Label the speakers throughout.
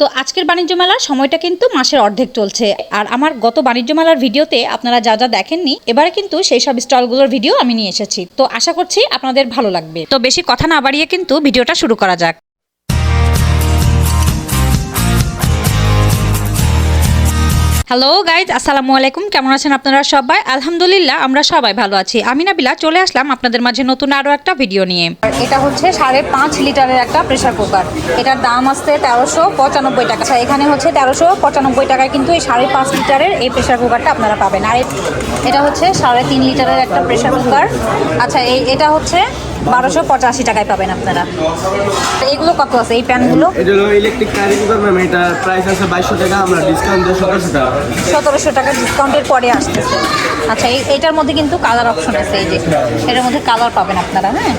Speaker 1: তো আজকের বাণিজ্য মেলার সময়টা কিন্তু মাসের অর্ধেক চলছে। আর আমার গত বাণিজ্য মেলার ভিডিওতে আপনারা যা যা দেখেননি, এবারে কিন্তু সেই সব স্টলগুলোর ভিডিও আমি নিয়ে এসেছি। তো আশা করছি আপনাদের ভালো লাগবে। তো বেশি কথা না বাড়িয়ে কিন্তু ভিডিওটা শুরু করা যাক। হ্যালো গাইজ আসসালামু আলাইকুম কেমন আছেন আপনারা সবাই? আলহামদুলিল্লাহ, আমরা সবাই ভালো আছি। আমি নাবিলা, চলে আসলাম আপনাদের মাঝে নতুন আরও একটা ভিডিও নিয়ে। এটা হচ্ছে সাড়ে পাঁচ লিটারের একটা প্রেশার কুকার এটার দাম আসছে তেরোশো পঁচানব্বই টাকা। আচ্ছা এখানে হচ্ছে তেরোশো পঁচানব্বই টাকায় কিন্তু এই সাড়ে পাঁচ লিটারের এই প্রেশার কুকারটা আপনারা পাবেন। আর এটা হচ্ছে সাড়ে তিন লিটারের একটা প্রেশার কুকার আচ্ছা এই এটা হচ্ছে বারোশো পঁচাশি টাকায় পাবেন আপনারা। এগুলো কত আছে? এই প্যানগুলো?
Speaker 2: এটা হলো ইলেকট্রিক কারি কুকার ম্যাম এটা প্রাইস আছে বাইশশো টাকা আমরা ডিসকাউন্ট দিয়ে সতেরোশো টাকা।
Speaker 1: সতেরোশো টাকা ডিসকাউন্টের পরে আসতেছে। আচ্ছা এই এটার মধ্যে কিন্তু কালার অপশন আছে এই যে। এটার মধ্যে কালার পাবেন আপনারা হ্যাঁ?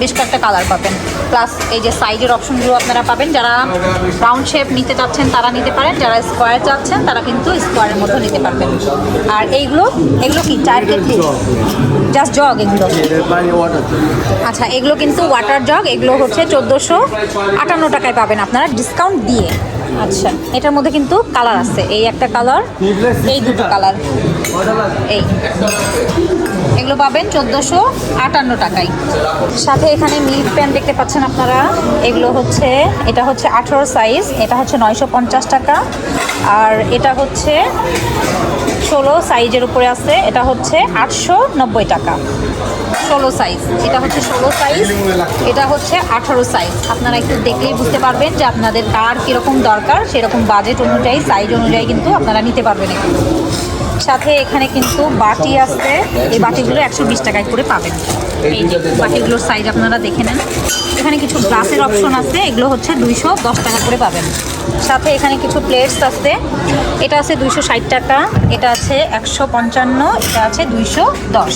Speaker 1: বেশ কয়েকটা কালার পাবেন। প্লাস এই যে সাইজের অপশনগুলো আপনারা পাবেন, যারা রাউন্ড শেপ নিতে চাচ্ছেন তারা নিতে পারেন, যারা স্কোয়ার চাচ্ছেন তারা কিন্তু স্কোয়ারের মধ্যে নিতে পারবেন। আর এইগুলো, এগুলো কি চার কেজি জাস্ট জগ এগুলো। আচ্ছা এগুলো কিন্তু ওয়াটার জগ এগুলো হচ্ছে চোদ্দোশো আটান্ন টাকায় পাবেন আপনারা ডিসকাউন্ট দিয়ে। আচ্ছা এটার মধ্যে কিন্তু কালার আছে। এই একটা কালার এই দুটো কালার এই। এগুলো পাবেন চোদ্দোশো আটান্ন টাকায়। সাথে এখানে মিল্ক প্যান দেখতে পাচ্ছেন আপনারা। এগুলো হচ্ছে এটা হচ্ছে আঠেরো সাইজ এটা হচ্ছে নয়শো পঞ্চাশ টাকা। আর এটা হচ্ছে ষোলো সাইজের উপরে আছে এটা হচ্ছে আটশো নব্বই টাকা। ষোলো সাইজ এটা হচ্ছে ষোলো সাইজ এটা হচ্ছে আঠারো সাইজ আপনারা একটু দেখলেই বুঝতে পারবেন যে আপনাদের কার কীরকম দরকার, সেরকম বাজেট অনুযায়ী সাইজ অনুযায়ী কিন্তু আপনারা নিতে পারবেন এগুলো সাথে এখানে কিন্তু বাটি আছে। এই বাটিগুলো একশো বিশ টাকায় করে পাবেন। এই যে বাটিগুলোর সাইজ আপনারা দেখে নেন। এখানে কিছু গ্লাসের অপশন আছে। এগুলো হচ্ছে দুইশো দশ টাকা করে পাবেন। সাথে এখানে কিছু প্লেটস আছে। এটা আছে দুইশো ষাট টাকা। এটা আছে একশো পঞ্চান্ন। এটা আছে দুইশো দশ।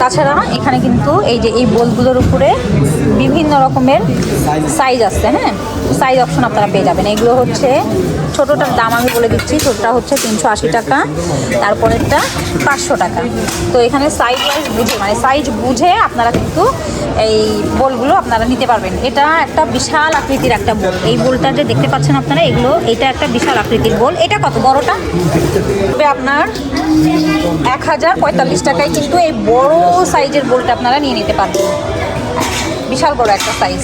Speaker 1: তাছাড়া এখানে কিন্তু এই যে এই বোলগুলোর উপরে বিভিন্ন রকমের সাইজ আছে হ্যাঁ? সাইজ অপশন আপনারা পেয়ে যাবেন। এগুলো হচ্ছে ছোটোটার দাম আমি বলে দিচ্ছি। ছোটোটা হচ্ছে তিনশো আশি টাকা। তারপরেরটা পাঁচশো টাকা। তো এখানে সাইজ ওয়াইজ বুঝে মানে সাইজ বুঝে আপনারা কিন্তু এই বোলগুলো আপনারা নিতে পারবেন। এটা একটা বিশাল আকৃতির একটা বোল। এই বোলটা যে দেখতে পাচ্ছেন আপনারা, এগুলো, এটা একটা বিশাল আকৃতির বোল। এটা কত? বড়টা? আপনার এক হাজার পঁয়তাল্লিশ টাকায় কিন্তু এই বড় সাইজের বোলটা আপনারা নিয়ে নিতে পারবেন। বিশাল বড় একটা সাইজ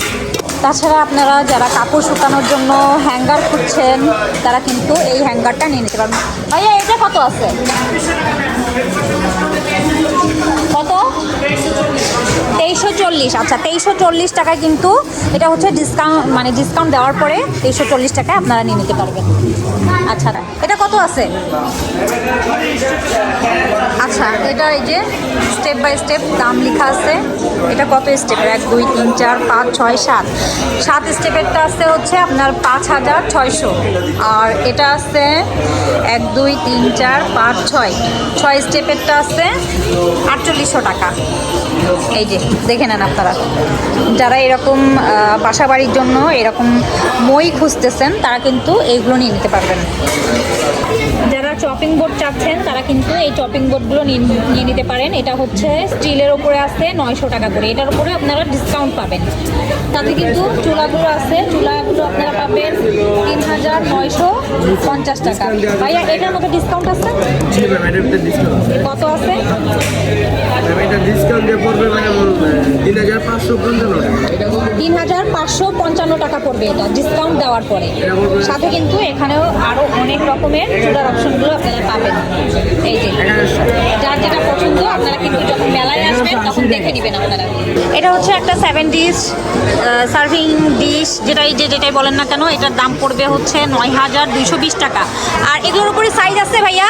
Speaker 1: তাছাড়া আপনারা যারা কাপড় শুকানোর জন্য হ্যাঙ্গার খুঁজছেন, তারা কিন্তু এই হ্যাঙ্গারটা নিয়ে নিতে পারবেন। ভাইয়া, এটা কত আছে? কত? তেইশশো চল্লিশ। আচ্ছা তেইশশো চল্লিশ টাকায় কিন্তু এটা হচ্ছে ডিসকাউন্ট মানে ডিসকাউন্ট দেওয়ার পরে তেইশশো চল্লিশ টাকায় আপনারা নিয়ে নিতে পারবেন। আচ্ছা কত আছে? আচ্ছা এটা এই যে স্টেপ বাই স্টেপ দাম লেখা আছে। এটা কত স্টেপের এক, দুই, তিন, চার, পাঁচ, ছয়, সাত। সাত স্টেপেরটা আছে হচ্ছে আপনার পাঁচ হাজার ছয়শো। আর এটা আছে এক, দুই, তিন, চার, পাঁচ, ছয়। ছয় স্টেপেরটা আছে আটচল্লিশশো টাকা। এই যে, দেখে নেন আপনারা। যারা এরকম বাসা বাড়ির জন্য এরকম মই খুঁজতেছেন, তারা কিন্তু এইগুলো নিয়ে নিতে পারবেন। চপিং বোর্ড চাচ্ছেন তারা কিন্তু এই চপিং বোর্ডগুলো নিয়ে নিয়ে নিতে পারেন। এটা হচ্ছে স্টিলের ওপরে আছে নয়শো টাকা করে। এটার উপরে আপনারা ডিসকাউন্ট পাবেন। তাতে কিন্তু চুলাগুলো আছে। চুলাগুলো আপনারা পাবেন তিন হাজার নয়শো পঞ্চাশ টাকা। ভাইয়া এটার মধ্যে ডিসকাউন্ট আছে। কত আছে?
Speaker 2: এটা ডিসকাউন্ট দিয়ে পড়বে ম্যাম তিন হাজার পাঁচশো পঞ্চান্ন টাকা।
Speaker 1: তিন হাজার পাঁচশো পঞ্চান্ন টাকা পড়বে এটা ডিসকাউন্ট দেওয়ার পরে। সাথে কিন্তু এখানেও আরও অনেক রকমের চুলার অপশনগুলো আপনারা পাবেন। এই যে যার যেটা পছন্দ আপনারা কিন্তু যখন মেলায় আসবেন তখন দেখে নেবেন আপনারা। এটা হচ্ছে একটা সেভেন ডিশ সার্ভিং ডিশ যেটাই যে যেটাই বলেন না কেন এটার দাম পড়বে হচ্ছে নয় হাজার দুইশো বিশ টাকা। আর এগুলোর উপরে সাইজ আছে ভাইয়া?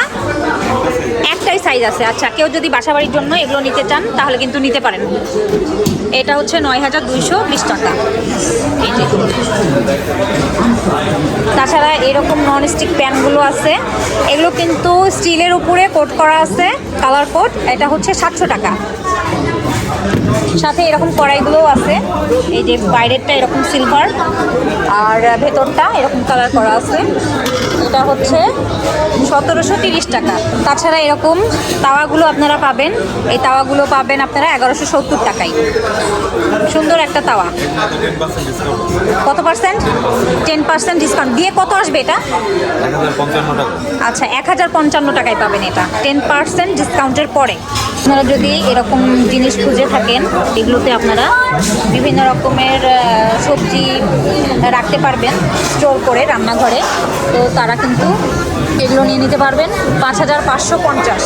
Speaker 1: সাইজ আছে আচ্ছা কেউ যদি বাসাবাড়ির জন্য এগুলো নিতে চান, তাহলে কিন্তু নিতে পারেন। এটা হচ্ছে নয় হাজার দুইশো বিশ টাকা। তাছাড়া এরকম নন স্টিক প্যানগুলো আছে। এগুলো কিন্তু স্টিলের উপরে কোট করা আছে, কালার কোট। এটা হচ্ছে সাতশো টাকা। সাথে এরকম কড়াইগুলোও আছে। এই যে বাইরেরটা এরকম সিলভার আর ভেতরটা এরকম কালার করা আছে। এটা হচ্ছে সতেরোশো তিরিশ টাকা। তাছাড়া এরকম তাওয়াগুলো আপনারা পাবেন। এই তাওয়াগুলো পাবেন আপনারা এগারোশো সত্তর টাকায়। সুন্দর একটা তাওয়া। কত পার্সেন্ট? Ten percent discount. দিয়ে কত আসবে এটা? আচ্ছা এক হাজার পঞ্চান্ন টাকায় পাবেন এটা। টেন পার্সেন্ট ডিসকাউন্টের পরে। আপনারা যদি এরকম জিনিস খুঁজে থাকেন, এগুলোতে আপনারা বিভিন্ন রকমের সবজি রাখতে পারবেন। স্টোর করে রান্নাঘরে। তো তারা কিন্তু এগুলো নিয়ে নিতে পারবেন পাঁচ হাজার পাঁচশো পঞ্চাশ।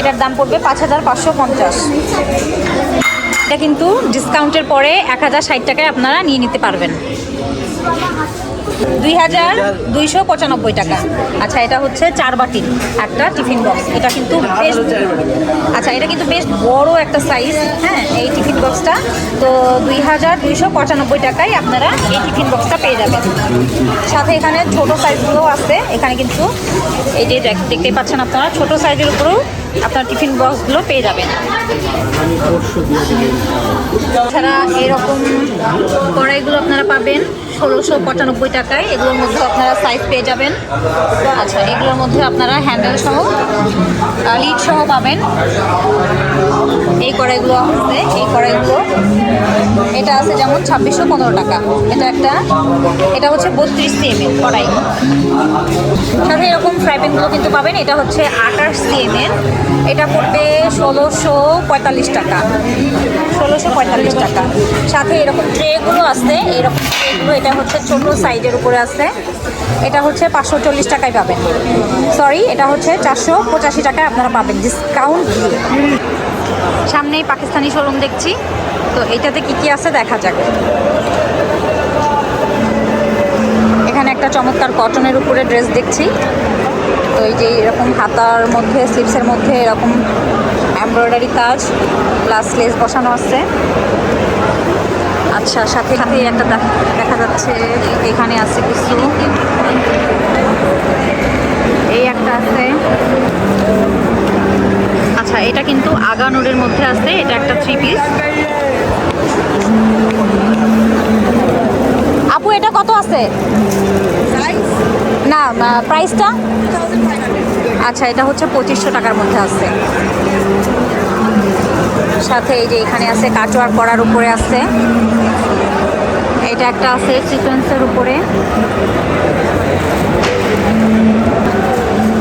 Speaker 1: এটার দাম পড়বে পাঁচ হাজার পাঁচশো পঞ্চাশ। এটা কিন্তু ডিসকাউন্টের পরে এক হাজার ষাট টাকায় আপনারা নিয়ে নিতে পারবেন। দুই হাজার দুইশো পঁচানব্বই টাকা। আচ্ছা এটা হচ্ছে চার বাটির একটা টিফিন বক্স। এটা কিন্তু বেশ আচ্ছা এটা কিন্তু বেশ বড় একটা সাইজ হ্যাঁ এই টিফিন বক্সটা। তো দুই হাজার দুইশো পঁচানব্বই টাকায় আপনারা এই টিফিন বক্সটা পেয়ে যাবেন। সাথে এখানে ছোট সাইজগুলোও আছে। এখানে কিন্তু এই যে দেখ- দেখতেই পাচ্ছেন আপনারা, ছোট সাইজের উপরেও আপনার টিফিন বক্সগুলো পেয়ে যাবেন। এছাড়া এরকম কড়াইগুলো আপনারা পাবেন ষোলোশো পঁচানব্বই টাকায়। এগুলোর মধ্যে আপনারা সাইজ পেয়ে যাবেন। আচ্ছা এগুলোর মধ্যে আপনারা হ্যান্ডেল সহ লিড সহ পাবেন। এই কড়াইগুলো আছে, এই কড়াইগুলো। এটা আছে যেমন ছাব্বিশশো পনেরো টাকা। এটা একটা, এটা হচ্ছে বত্রিশ সিএমের কড়াই। সাথে এরকম ফ্রাই প্যানগুলো কিন্তু পাবেন। এটা হচ্ছে আঠাশ সিএমের এটা পড়বে ষোলোশো পঁয়তাল্লিশ টাকা। ষোলোশো পঁয়তাল্লিশ টাকা। সাথে এরকম ট্রেগুলো আছে, এরকম ট্রেগুলো, এটা হচ্ছে ছোটো সাইজের উপরে আছে। এটা হচ্ছে পাঁচশো চল্লিশ টাকায় পাবেন। সরি এটা হচ্ছে চারশো পঁচাশি টাকায় আপনারা পাবেন। ডিসকাউন্ট দিয়ে সামনেই পাকিস্তানি শোরুম দেখছি। তো এটাতে কি কি আছে দেখা যাক। এখানে একটা চমৎকার কটনের উপরে ড্রেস দেখছি। তো এই যে এরকম হাতার মধ্যে স্লিপসের মধ্যে এরকম এমব্রয়ডারি কাজ প্লাস লেস বসানো আছে। আচ্ছা সাথে সাথে একটা দেখ- যাচ্ছে, এখানে আছে কিছু। এই একটা আছে। আচ্ছা এটা কিন্তু আগানুরের মধ্যে আছে, এটা একটা থ্রি পিস আপু, এটা কত আছে? না প্রাইসটা আচ্ছা এটা হচ্ছে পঁচিশশো টাকার মধ্যে আছে। সাথে এই যে এখানে আছে কাটোয়ার করার উপরে আছে। এটা একটা আছে সিকোয়েন্সের উপরে।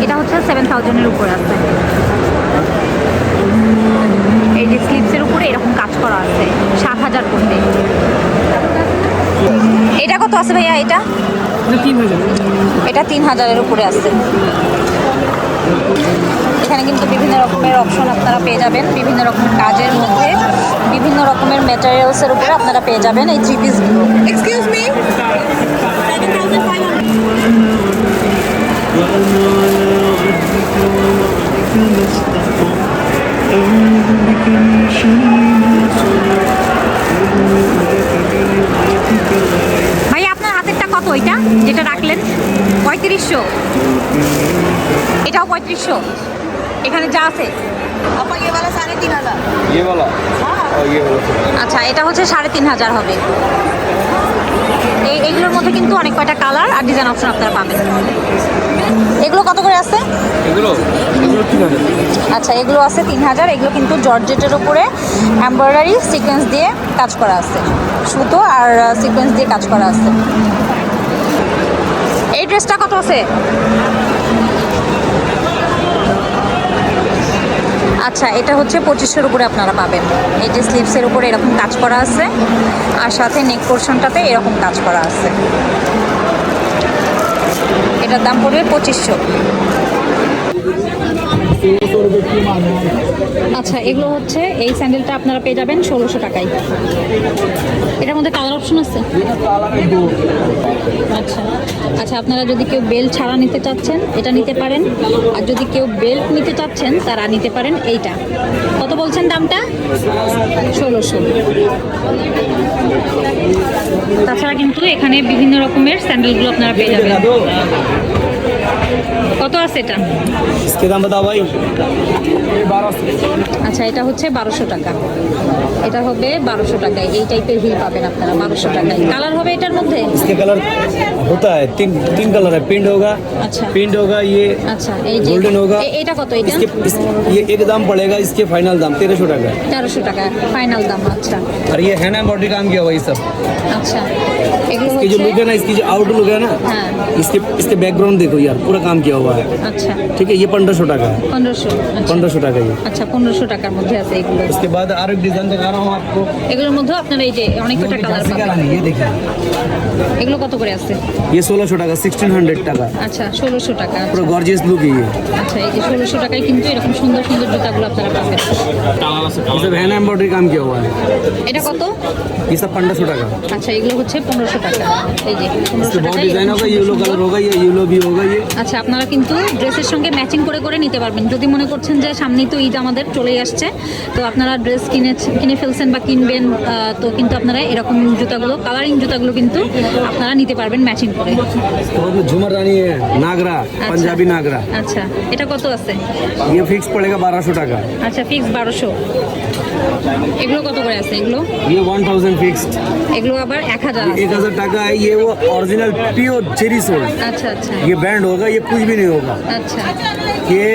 Speaker 1: এটা হচ্ছে সেভেন থাউজেন্ডের উপরে আছে। এই যে স্লিপসের উপরে এরকম কাজ করা আছে, সাত হাজার করতে। এটা কত আছে ভাইয়া এটা? এটা তিন হাজারের উপরে আছে। এখানে কিন্তু বিভিন্ন রকমের অপশন আপনারা পেয়ে যাবেন। বিভিন্ন রকমের কাজের মধ্যে বিভিন্ন রকমের ম্যাটেরিয়ালসের উপরে আপনারা পেয়ে যাবেন এই থ্রি পিসগুলো
Speaker 3: Excuse me?
Speaker 1: ভাই আপনার হাতেরটা কত এটা? যেটা রাখলেন? পঁয়ত্রিশশো। এটাও পঁয়ত্রিশশো। এখানে যা আছে। আচ্ছা এটা হচ্ছে সাড়ে তিন হাজার হবে। এইগুলোর মধ্যে কিন্তু অনেক কয়টা কালার আর ডিজাইন অপশন আপনারা পাবেন। এগুলো কত করে আছে?
Speaker 4: এগুলো এগুলো
Speaker 1: আচ্ছা এগুলো আছে তিন হাজার। এগুলো কিন্তু জর্জেটের উপরে এমব্রয়ডারি সিকোয়েন্স দিয়ে কাজ করা আছে। সুতো আর সিকোয়েন্স দিয়ে কাজ করা আছে। এই ড্রেসটা কত আছে? আচ্ছা এটা হচ্ছে পঁচিশশোর উপরে আপনারা পাবেন। এই যে স্লিভসের উপরে এরকম কাজ করা আছে। আর সাথে নেক পোর্শনটাতে এরকম কাজ করা আছে। এটার দাম পড়বে পঁচিশশো। আচ্ছা এগুলো হচ্ছে, এই স্যান্ডেলটা আপনারা পেয়ে যাবেন ষোলোশো টাকায়। এটার মধ্যে কালার অপশন আছে? আচ্ছা আচ্ছা আপনারা যদি কেউ বেল্ট ছাড়া নিতে চাচ্ছেন, এটা নিতে পারেন। আর যদি কেউ বেল্ট নিতে চাচ্ছেন, তারা নিতে পারেন এইটা। কত বলছেন দামটা? ষোলোশো তাছাড়া কিন্তু এখানে বিভিন্ন রকমের স্যান্ডেলগুলো আপনারা পেয়ে যাবেন। কত আছে এটা?
Speaker 2: দাম দাও ভাই।
Speaker 1: আচ্ছা এটা হচ্ছে বারোশো টাকা। এটা হবে বারোশো টাকায়। এই টাইপের হিল পাবেন আপনারা বারোশো টাকায়। কালার হবে এটার মধ্যে?
Speaker 2: কালার होता है तीन तीन कलर है पिंड होगा
Speaker 1: अच्छा।
Speaker 2: पिंड होगा ये
Speaker 1: আচ্ছা এই যে
Speaker 2: गोल्डन होगा
Speaker 1: এ- এটা কত এটা
Speaker 2: इसके इस, ये एक दाम पड़ेगा इसके फाइनल दाम तेरह सौ टका
Speaker 1: তেরোশো টাকা ফাইনাল दाम আচ্ছা
Speaker 2: और ये है ना बॉडी काम किया हुआ ये सब
Speaker 1: আচ্ছা এগুলো
Speaker 2: इसकी जो
Speaker 1: হচ্ছে
Speaker 2: लुक है ना इसकी जो आउट लुक है ना
Speaker 1: हाँ।
Speaker 2: इसके इसके बैकग्राउंड देखो यार पूरा काम किया हुआ है
Speaker 1: আচ্ছা
Speaker 2: ठीक है ये पंद्रह सौ टका है
Speaker 1: পনেরোশো আচ্ছা
Speaker 2: पंद्रह सौ टका ये
Speaker 1: আচ্ছা পনেরোশো টাকার মধ্যে আছে এগুলো
Speaker 2: इसके बाद और एक डिजाइन दिखा रहा हूँ आपको
Speaker 1: এগুলোর মধ্যে আপনারা এই যে অনেক কটা কালার
Speaker 2: झांसी का
Speaker 1: পাবেন
Speaker 2: रानी, ये देखिए
Speaker 1: এগুলো কত করে আছে
Speaker 2: ये सोलह सौ टका सिक्सटीन हंड्रेड टका
Speaker 1: আচ্ছা ষোলোশো টাকা
Speaker 2: पूरा गॉर्जियस लुक है ये
Speaker 1: আচ্ছা এই যে ষোলোশো টাকায় কিন্তু এরকম সুন্দর সুন্দর জুতাগুলো আপনারা পাবেন
Speaker 2: ये सब है ना एम्ब्रॉयडरी काम किया हुआ है
Speaker 1: এটা কত
Speaker 2: ये सब पंद्रह सौ टका
Speaker 1: আচ্ছা এগুলো হচ্ছে পনেরোশো টাকা এই যে
Speaker 2: इसके
Speaker 1: পনেরোশো
Speaker 2: बहुत
Speaker 1: টাকায়
Speaker 2: डिजाइन
Speaker 1: এরকম
Speaker 2: होगा
Speaker 1: সুন্দর
Speaker 2: येलो
Speaker 1: সুন্দর-
Speaker 2: कलर होगा ये येलो भी होगा ये
Speaker 1: আচ্ছা আপনারা কিন্তু ড্রেসের সঙ্গে ম্যাচিং করে করে নিতে পারবেন যদি মনে করছেন যে সামনেই তো ঈদ আমাদের চলেই আসছে তো আপনারা ড্রেস কিনে কিনে ফেলছেন বা কিনবেন আহ, তো কিন্তু আপনারা এরকম জুতাগুলো কালারিং জুতাগুলো কিন্তু আপনারা নিতে পারবেন ম্যাচিং করে
Speaker 2: इसके बाद में झूमर रानी है नागरा पंजाबी नागरा
Speaker 1: আচ্ছা এটা কত আছে
Speaker 2: ये फिक्स पड़ेगा बारह सौ टका
Speaker 1: আচ্ছা ফিক্স বারোশো এগুলো কত করে আছে এগুলো
Speaker 2: ये वन थाउजेंड फिक्स्ड
Speaker 1: এগুলো আবার এক হাজার আছে।
Speaker 2: एक हजार टका है ये वो ओरिजिनल प्योर चेरी सोल्ड
Speaker 1: আচ্ছা আচ্ছা
Speaker 2: ये बैंड होगा ये कुछ भी नहीं होगा
Speaker 1: আচ্ছা
Speaker 2: কে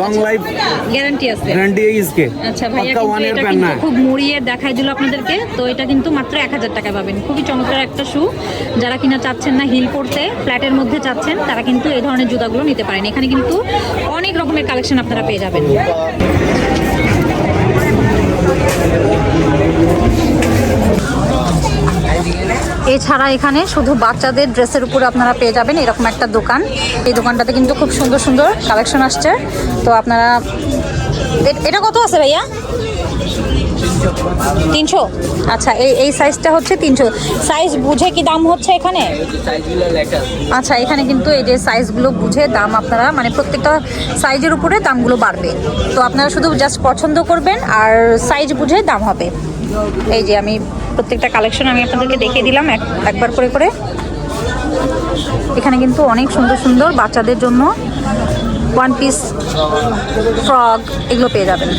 Speaker 2: লং লাইফ
Speaker 1: গ্যারান্টি আছে।
Speaker 2: গ্যারান্টি ইজ কে?
Speaker 1: আচ্ছা
Speaker 2: ভাই
Speaker 1: এটা কিন্তু খুব মুড়িয়ে দেখাই দিল আপনাদেরকে। তো এটা কিন্তু মাত্র 1000 টাকা পাবেন। খুবই চমৎকার একটা শু যারা কিনা চাচ্ছেন না হিল পড়তে ফ্ল্যাটের মধ্যে চাচ্ছেন তারা কিন্তু এই ধরনের জুতাগুলো নিতে পারেন। এখানে কিন্তু অনেক রকমের কালেকশন আপনারা পেয়ে যাবেন। এছাড়া এখানে শুধু বাচ্চাদের ড্রেসের উপরে আপনারা পেয়ে যাবেন এরকম একটা দোকান। এই দোকানটাতে কিন্তু খুব সুন্দর সুন্দর কালেকশন আসছে। তো আপনারা এটা কত আছে ভাইয়া? তিনশো? আচ্ছা এই এই সাইজটা হচ্ছে তিনশো। সাইজ বুঝে কি দাম হচ্ছে এখানে? আচ্ছা এখানে কিন্তু এই যে সাইজগুলো বুঝে দাম আপনারা মানে প্রত্যেকটা সাইজের উপরে দামগুলো বাড়বে। তো আপনারা শুধু জাস্ট পছন্দ করবেন আর সাইজ বুঝে দাম হবে। এই যে আমি প্রত্যেকটা কালেকশন আমি আপনাদেরকে দেখিয়ে দিলাম, এক একবার করে করে। এখানে কিন্তু অনেক সুন্দর সুন্দর বাচ্চাদের জন্য ওয়ান পিস ফ্রক এগুলো পেয়ে যাবেন।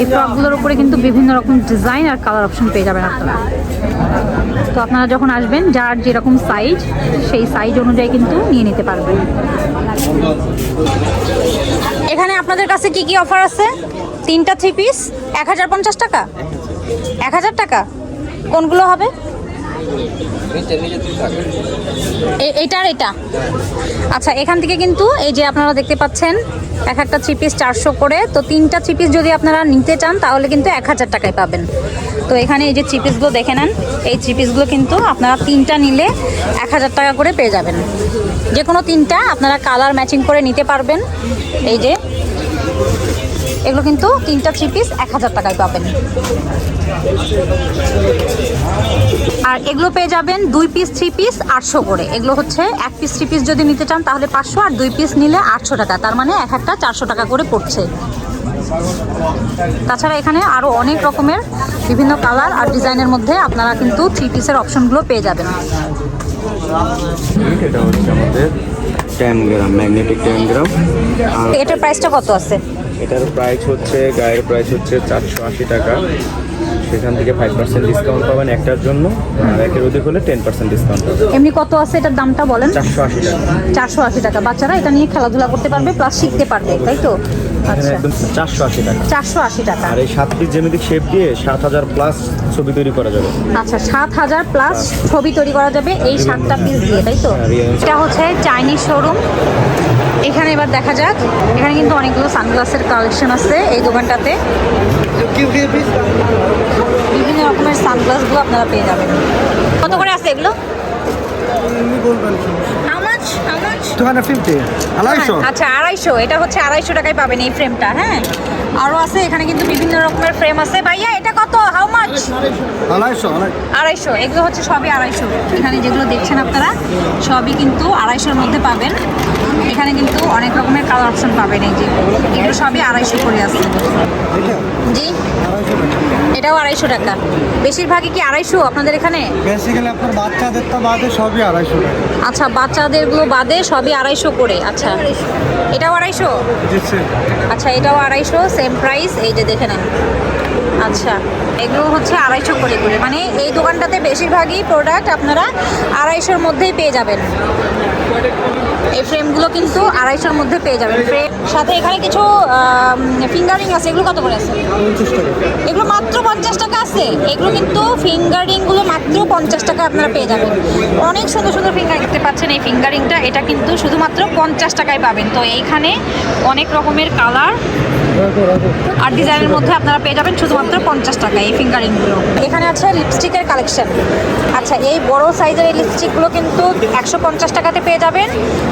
Speaker 1: এই ফ্রকগুলোর উপরে কিন্তু বিভিন্ন রকম ডিজাইন আর কালার অপশন পেয়ে যাবেন আপনারা। তো আপনারা যখন আসবেন, যার যেরকম সাইজ সেই সাইজ অনুযায়ী কিন্তু নিয়ে নিতে পারবেন। এখানে আপনাদের কাছে কি কি অফার আছে? তিনটা থ্রি পিস এক হাজার পঞ্চাশ টাকা? এক হাজার টাকা? কোনগুলো হবে? এ- এইটা আর এটা আচ্ছা এখান থেকে কিন্তু এই যে আপনারা দেখতে পাচ্ছেন, এক একটা থ্রি পিস চারশো করে। তো তিনটা থ্রি পিস যদি আপনারা নিতে চান, তাহলে কিন্তু এক হাজার টাকায় পাবেন। তো এখানে এই যে থ্রি পিসগুলো দেখে নেন। এই থ্রি পিসগুলো কিন্তু আপনারা তিনটা নিলে এক হাজার টাকা করে পেয়ে যাবেন। যে কোনো তিনটা আপনারা কালার ম্যাচিং করে নিতে পারবেন। এই যে এগুলো কিন্তু তিনটা থ্রি পিস এক হাজার টাকায় পাবেন। আর এগুলো পেয়ে যাবেন দুই পিস থ্রি পিস আটশো করে। এগুলো হচ্ছে এক পিস থ্রি পিস যদি নিতে চান তাহলে পাঁচশো আর দুই পিস নিলে আটশো টাকা। তার মানে এক একটা চারশো টাকা করে পড়ছে। তাছাড়া এখানে আরও অনেক রকমের বিভিন্ন কালার আর ডিজাইনের মধ্যে আপনারা কিন্তু থ্রি পিসের অপশনগুলো পেয়ে যাবেন।
Speaker 4: এটা হচ্ছে আমাদের ten gram magnetic ten gram আর
Speaker 1: এটার প্রাইসটা কত আছে?
Speaker 4: এটার প্রাইস হচ্ছে গায়ের প্রাইস হচ্ছে চারশো আশি টাকা। সেখান থেকে ফাইভ পার্সেন্ট ডিসকাউন্ট পাবেন একটার জন্য আর একের অধিক হলে টেন পার্সেন্ট ডিসকাউন্ট পাবেন।
Speaker 1: এমনি কত আছে এটার দামটা বলেন?
Speaker 4: চারশো আশি টাকা।
Speaker 1: চারশো আশি টাকা। বাচ্চারা এটা নিয়ে খেলাধুলা করতে পারবে প্লাস শিখতে পারবে তাই তো? আচ্ছা।
Speaker 4: একদম চারশো আশি টাকা।
Speaker 1: চারশো আশি টাকা।
Speaker 4: আর এই জ্যামিতিক শেপ দিয়ে সাত হাজার প্লাস ছবি তৈরি করা যাবে।
Speaker 1: আচ্ছা সাত হাজার প্লাস ছবি তৈরি করা যাবে এই সাতটা পিস দিয়ে তাই তো? এটা হচ্ছে চাইনিজ শোরুম এখানে এবার দেখা যাক। এখানে কিন্তু অনেকগুলো সানগ্লাসের কালেকশন আছে এই দোকানটাতে। বিভিন্ন রকমের সানগ্লাসগুলো আপনারা পেয়ে যাবেন। কত করে আছে এগুলো? much?
Speaker 2: 250 আড়াইশো।
Speaker 1: আচ্ছা আড়াইশো। এটা হচ্ছে আড়াইশো টাকায় পাবেন এই ফ্রেমটা হ্যাঁ? আরও আছে এখানে কিন্তু বিভিন্ন রকমের ফ্রেম আছে। ভাইয়া এটা কত? হাউ মাচ
Speaker 2: আড়াইশো
Speaker 1: আড়াইশো। এগুলো হচ্ছে সবই আড়াইশো। এখানে যেগুলো দেখছেন আপনারা সবই কিন্তু আড়াইশোর মধ্যে পাবেন। এখানে কিন্তু অনেক রকমের কালার অপশন পাবেন এই যে। এগুলো সবই আড়াইশো করে আছে। জি। এটাও আড়াইশো টাকা। বেশিরভাগই কি আড়াইশো আপনাদের এখানে?
Speaker 2: বেসিক্যালি আপনার বাচ্চাদের তো বাদে সবই আড়াইশো টাকা।
Speaker 1: আচ্ছা বাচ্চাদেরগুলো বাদে সবই আড়াইশো করে। আচ্ছা এটাও আড়াইশো? আচ্ছা এটাও আড়াইশো সেম প্রাইস এই যে দেখে নেন। আচ্ছা এগুলো হচ্ছে আড়াইশো করে করে। মানে এই দোকানটাতে বেশিরভাগই প্রোডাক্ট আপনারা আড়াইশোর মধ্যেই পেয়ে যাবেন। এই ফ্রেমগুলো কিন্তু আড়াইশোর মধ্যে পেয়ে যাবেন। ফ্রেম সাথে এখানে কিছু ফিঙ্গারিং আছে। এগুলো কত করে আছে? এগুলো মাত্র পঞ্চাশ টাকা আছে। এগুলো কিন্তু ফিঙ্গারিংগুলো মাত্র পঞ্চাশ টাকা আপনারা পেয়ে যাবেন। অনেক সুন্দর সুন্দর ফিঙ্গার দেখতে পাচ্ছেন এই ফিঙ্গারিংটা এটা কিন্তু শুধুমাত্র পঞ্চাশ টাকায় পাবেন। তো এইখানে অনেক রকমের কালার আর ডিজাইনের মধ্যে আপনারা পেয়ে যাবেন শুধুমাত্র পঞ্চাশ টাকা এই ফিঙ্গারিংগুলো এখানে আছে লিপস্টিকের কালেকশন আচ্ছা এই বড় সাইজের এই লিপস্টিকগুলো কিন্তু একশো পঞ্চাশ টাকাতে পেয়ে যাবেন।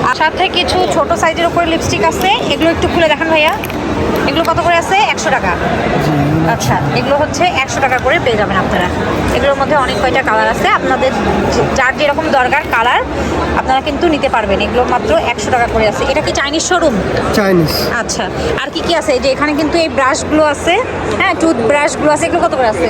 Speaker 1: আর সাথে কিছু ছোট সাইজের উপরে লিপস্টিক আছে। এগুলো একটু খুলে দেখান ভাইয়া। এগুলো কত করে আছে? একশো টাকা। আচ্ছা এগুলো হচ্ছে একশো টাকা করে পেয়ে যাবেন আপনারা। এগুলোর মধ্যে অনেক কয়টা কালার আছে। আপনাদের যার যেরকম দরকার কালার আপনারা কিন্তু নিতে পারবেন। এগুলো মাত্র একশো টাকা করে আছে। এটা কি চাইনিজ শোরুম
Speaker 2: চাইনিজ
Speaker 1: আচ্ছা। আর কি কি আছে? এই যে এখানে কিন্তু এই ব্রাশগুলো আছে। হ্যাঁ টুথ ব্রাশগুলো আছে। এগুলো কত করে আছে?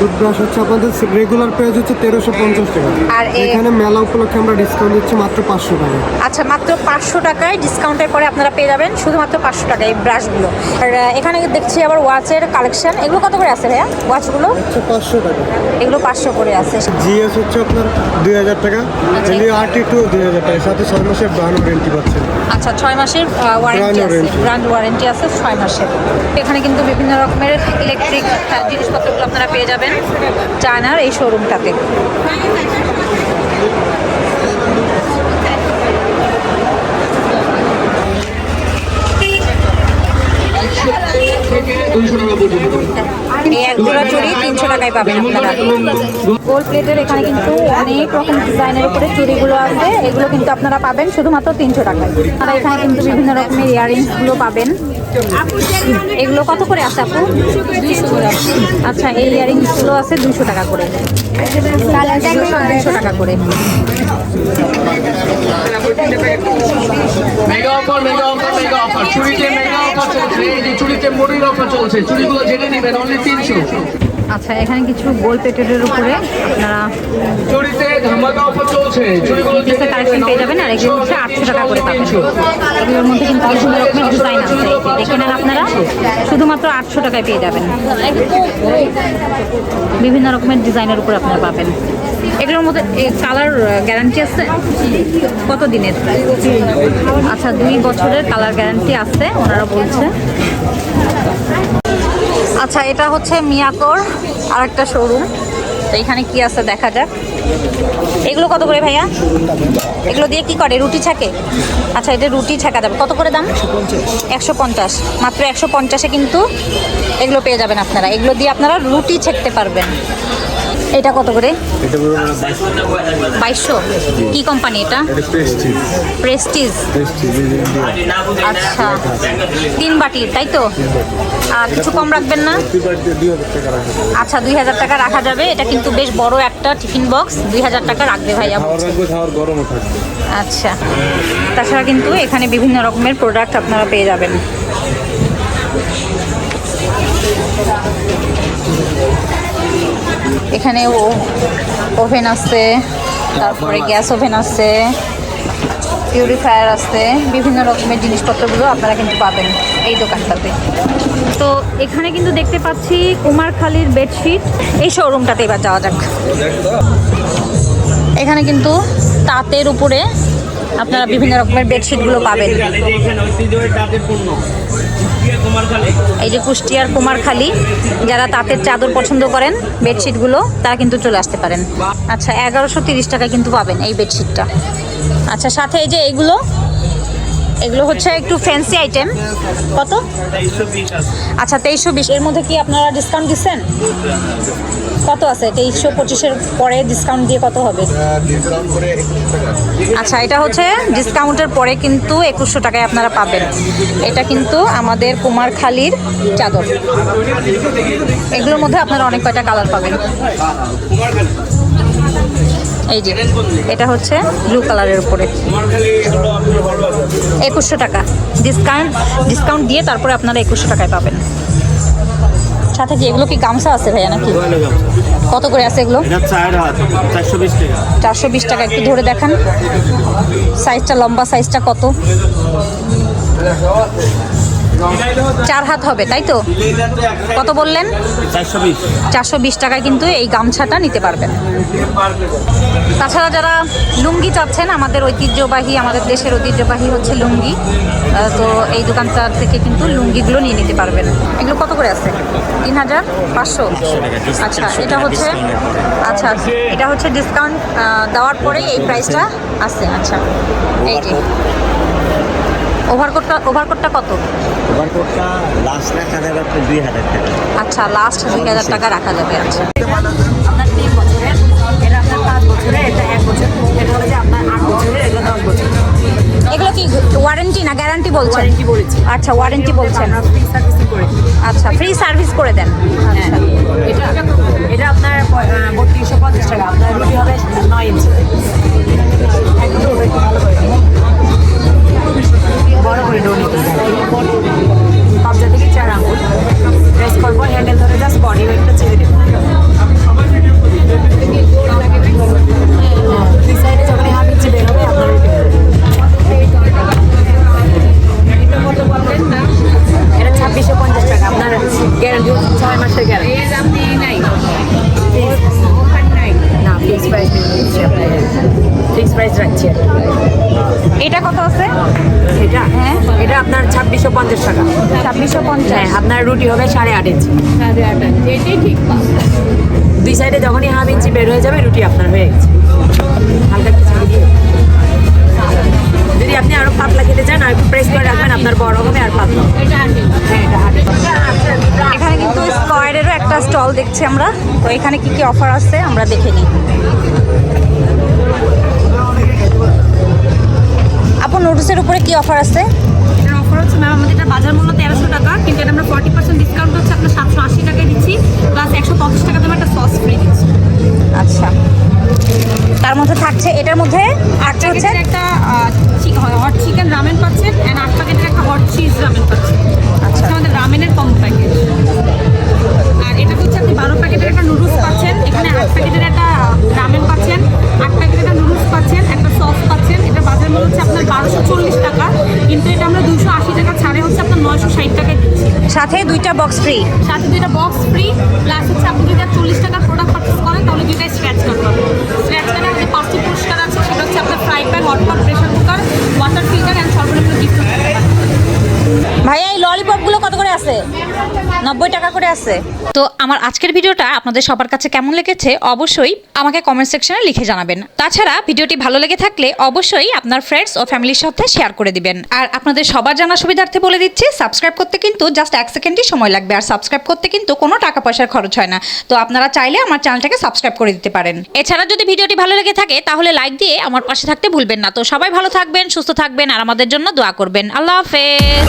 Speaker 2: টুথব্রাশ হচ্ছে আপনাদের রেগুলার প্রাইস হচ্ছে তেরোশো পঞ্চাশ টাকা।
Speaker 1: আর
Speaker 2: এখানে মেলা উপলক্ষে আমরা ডিসকাউন্ট দিচ্ছি মাত্র পাঁচশো টাকা।
Speaker 1: আচ্ছা মাত্র পাঁচশো টাকায় ডিসকাউন্টের পরে আপনারা পেয়ে যাবেন শুধুমাত্র পাঁচশো টাকায় এই ব্রাশগুলো আর এখানে দেখছি আবার ওয়াচের কালেকশন এগুলো কত করে আছে ভাইয়া ওয়াচগুলো
Speaker 2: পাঁচশো টাকা।
Speaker 1: এগুলো পাঁচশো করে আছে।
Speaker 2: জিএস হচ্ছে আপনার দুই হাজার টাকা
Speaker 1: আচ্ছা।
Speaker 2: আরটি টু দুই হাজার টাকা সাথে ছয় মাসের ব্রান্ড ওয়ারেন্টি পাচ্ছেন।
Speaker 1: আচ্ছা ছয় মাসের ওয়ারেন্টি আছে। ব্র্যান্ড ওয়ারেন্টি আছে ছয় মাসের। এখানে কিন্তু বিভিন্ন রকমের ইলেকট্রিক জিনিসপত্রগুলো আপনারা পেয়ে যাবেন চায়নার এই শোরুমটাতে এক জোড়া চুড়ি তিনশো টাকায় পাবেন আপনারা। গোল্ড প্লেটের এখানে কিন্তু অনেক রকম ডিজাইনের উপরে চুড়িগুলো আছে। এগুলো কিন্তু আপনারা পাবেন শুধুমাত্র তিনশো টাকায়। আর এখানে কিন্তু বিভিন্ন রকমের ইয়ারিংসগুলো পাবেন। এগুলো কত করে আছে আপু? দুইশো করে আচ্ছা এই ইয়ারিংসগুলো আছে দুইশো টাকা করে। দুইশো টাকা করে।
Speaker 5: Mega offer mega offer mega offer চুরিতে mega offer চলছে এই যে চুরিতে মুড়ির অফার চলছে চুরিগুলো জেনে নেবেন অনলি তিনশো।
Speaker 1: আচ্ছা এখানে কিছু গোল প্লেটের উপরে আপনারা
Speaker 5: চুরিগুলো
Speaker 1: কালেকশন পেয়ে যাবেন আর এগুলো হচ্ছে আটশো টাকা করে পাবেন। এগুলোর মধ্যে কিন্তু বিভিন্ন রকমের ডিজাইন আছে। দেখে নেন আপনারা। শুধুমাত্র আটশো টাকায় পেয়ে যাবেন। বিভিন্ন রকমের ডিজাইনের উপর আপনারা পাবেন। এগুলোর মধ্যে কালার গ্যারান্টি আছে? কত দিনের? আচ্ছা দুই বছরের কালার গ্যারান্টি আছে ওনারা বলছে। আচ্ছা এটা হচ্ছে মিয়াকোর আর একটা শোরুম তো এখানে কি আছে দেখা যাক। এগুলো কত করে ভাইয়া? এগুলো দিয়ে কি করে? রুটি ছাকে? আচ্ছা এটা রুটি ছাকা যাবে। কত করে দাম? একশো পঞ্চাশ। মাত্র একশো পঞ্চাশে কিন্তু এগুলো পেয়ে যাবেন আপনারা। এগুলো দিয়ে আপনারা রুটি ছেঁকতে পারবেন। এটা কত করে? বাইশশো? কি কোম্পানি এটা? প্রেস্টিজ আচ্ছা। তিন বাটি তাই তো? আর কিছু কম রাখবেন না? আচ্ছা দুই হাজার টাকা রাখা যাবে। এটা কিন্তু বেশ বড় একটা টিফিন বক্স। দুই হাজার টাকা রাখবে ভাইয়া
Speaker 4: খাওয়ার
Speaker 1: আচ্ছা। তাছাড়া কিন্তু এখানে বিভিন্ন রকমের প্রোডাক্ট আপনারা পেয়ে যাবেন। এখানে ওভেন আছে তারপরে গ্যাস ওভেন আছে পিউরিফায়ার আছে বিভিন্ন রকমের জিনিসপত্রগুলো আপনারা কিন্তু পাবেন এই দোকানটাতে। তো এখানে কিন্তু দেখতে পাচ্ছি কুমারখালীর বেডশিট। এই শোরুমটাতে এবার যাওয়া যাক। এখানে কিন্তু তাঁতের উপরে আপনারা বিভিন্ন রকমের বেডশিটগুলো পাবেন। এই যে কুষ্টিয়ার কুমারখালী, যারা তাঁতের চাদর পছন্দ করেন, বেডশিটগুলো, তারা কিন্তু চলে আসতে পারেন। আচ্ছা এগারোশো তিরিশ টাকায় কিন্তু পাবেন এই বেডশিটটা। আচ্ছা সাথে এই যে এগুলো এগুলো হচ্ছে একটু ফ্যান্সি আইটেম কত? আচ্ছা তেইশশো বিশ। এর মধ্যে কি আপনারা ডিসকাউন্ট দিচ্ছেন? কত আছে? তেইশশো পঁচিশের পরে ডিসকাউন্ট দিয়ে কত হবে? আচ্ছা এটা হচ্ছে ডিসকাউন্টের পরে কিন্তু একুশশো টাকায় আপনারা পাবেন। এটা কিন্তু আমাদের কুমারখালীর চাদর। এগুলোর মধ্যে আপনারা অনেক কয়টা কালার পাবেন? এই যে, এটা হচ্ছে ব্লু কালারের উপরে। একুশশো টাকা। ডিসকাউন্ট ডিসকাউন্ট দিয়ে তারপরে আপনারা একুশশো টাকায় পাবেন। সাথে যে এগুলো কি গামছা আছে ভাইয়া নাকি? কত করে আছে এগুলো?
Speaker 6: চারশো বিশ টাকা
Speaker 1: একটু ধরে দেখান। সাইজটা লম্বা সাইজটা কত? চার হাত হবে তাই তো? কত বললেন?
Speaker 6: চারশো বিশ।
Speaker 1: টাকায় কিন্তু এই গামছাটা নিতে পারবেন। তাছাড়া যারা লুঙ্গি চাচ্ছেন আমাদের ঐতিহ্যবাহী আমাদের দেশের ঐতিহ্যবাহী হচ্ছে লুঙ্গি। তো এই দোকানটা থেকে কিন্তু লুঙ্গিগুলো নিয়ে নিতে পারবেন। এগুলো কত করে আছে? তিন হাজার পাঁচশো? আচ্ছা এটা হচ্ছে আচ্ছা এটা হচ্ছে ডিসকাউন্ট দেওয়ার পরেই এই প্রাইসটা আছে আচ্ছা এই যে। ওভারকোটটা ওভারকোটটা কত?
Speaker 6: ওভারকোটটা লাস্ট রাখা যাবে আপনার দুই হাজার টাকা।
Speaker 1: আচ্ছা লাস্ট দুই হাজার টাকা রাখা যাবে আচ্ছা।
Speaker 3: আপনার তিন বছরের এটা আপনার পাঁচ বছরের এটা এক বছর। এটা হচ্ছে আপনার আট বছরের এটা দশ বছর।
Speaker 1: এগুলো কি ওয়ারেন্টি না গ্যারান্টি বলছেন?
Speaker 3: ওয়ারেন্টি বলেছি।
Speaker 1: আচ্ছা ওয়ারেন্টি বলছেন।
Speaker 3: আমরা ফ্রি সার্ভিসিং করেছি
Speaker 1: আচ্ছা ফ্রি সার্ভিস করে দেন।
Speaker 3: হ্যাঁ এটা এটা আপনার বত্রিশশো পঞ্চাশ টাকা। আপনার রুটি হবে নয় ইঞ্চি। একটু ভালো করে দিন। বড় করে ডো নিতে কবজা থেকে চার আঙুল। প্রেস করব হ্যান্ডেল ধরে জাস্ট বডি ওয়েটটা ছেড়ে দেবো। দুই সাইডে যখন হাফ ইঞ্চি বের হবে, আপনার ইঞ্চি সাড়ে আট ইঞ্চি এটাই ঠিক দুই সাইডে যখনই হাফ ইঞ্চি বের হয়ে যাবে রুটি আপনার হয়ে গেছে। হালকা কিছু দিয়ে। যদি আপনি আরও পাতলা খেতে চান আর প্রেস করে রাখবেন আপনার বড় হবে আর পাতলা হ্যাঁ
Speaker 1: এখানে কিন্তু স্কোয়ারেরও একটা স্টল দেখছি আমরা। তো এখানে কি কি অফার আছে আমরা দেখে নিই। আপু নোটিসের উপরে কি অফার আছে?
Speaker 7: অফার হচ্ছে ম্যাম আমাদের বাজার মূল্য তেরোশো টাকা কিন্তু এটা আমরা ফর্টি পার্সেন্ট ডিসকাউন্ট হচ্ছে আপনার সাতশো আশি টাকায় দিচ্ছি প্লাস একশো পঞ্চাশ টাকা দামে একটা সস ফ্রি দিচ্ছি।
Speaker 1: আচ্ছা। তার মধ্যে থাকছে এটার মধ্যে আটটা হচ্ছে?
Speaker 7: একটা হট চিকেন রামেন পাচ্ছেন অ্যান্ড আট প্যাকেটের একটা হট চিজ রামেন পাচ্ছেন আচ্ছা। আমাদের রামেনের কম প্যাকেট আর এটা হচ্ছে আপনি বারো প্যাকেটের একটা নুডলস পাচ্ছেন এখানে আট প্যাকেটের একটা রামেন পাচ্ছেন আট প্যাকেটের একটা নুডলস পাচ্ছেন একটা সস পাচ্ছেন এটা বাজার মূল্য হচ্ছে আপনার বারোশো চল্লিশ টাকা কিন্তু এটা আমরা দুশো আশি টাকা ছাড়ে হচ্ছে আপনার নয়শো ষাট টাকায় দিচ্ছি।
Speaker 1: সাথে দুইটা বক্স ফ্রি
Speaker 7: সাথে দুইটা বক্স ফ্রি প্লাস হচ্ছে আপনি যদি চল্লিশ টাকার প্রোডাক্ট পারচেস করেন তাহলে দুইটাই স্ক্র্যাচ কার্ড পাবেন। স্ক্র্যাচ কার্ডে আপনি পাঁচটি
Speaker 1: করে আছে। তো আমার আজকের ভিডিওটা আপনাদের সবার কাছে কেমন লেগেছে অবশ্যই আমাকে কমেন্ট সেকশনে লিখে জানাবেন। তাছাড়া ভিডিওটি ভালো লেগে থাকলে অবশ্যই আপনার ফ্রেন্ডস ও ফ্যামিলির সাথে শেয়ার করে দিবেন। আর আপনাদের সবার জানা সুবিধার্থে বলে দিচ্ছি সাবস্ক্রাইব করতে কিন্তু জাস্ট এক সেকেন্ডই সময় লাগবে। আর সাবস্ক্রাইব করতে কিন্তু কোনো টাকা পয়সার খরচ হয় না। তো আপনারা চাইলে আমার চ্যানেলটাকে সাবস্ক্রাইব করে দিতে পারেন। এছাড়া যদি ভিডিওটি ভালো লেগে থাকে, তাহলে লাইক দিয়ে আমার পাশে থাকতে ভুলবেন না। তো সবাই ভালো থাকবেন, সুস্থ থাকবেন, আর আমাদের জন্য দোয়া করবেন। আল্লাহ হাফেজ।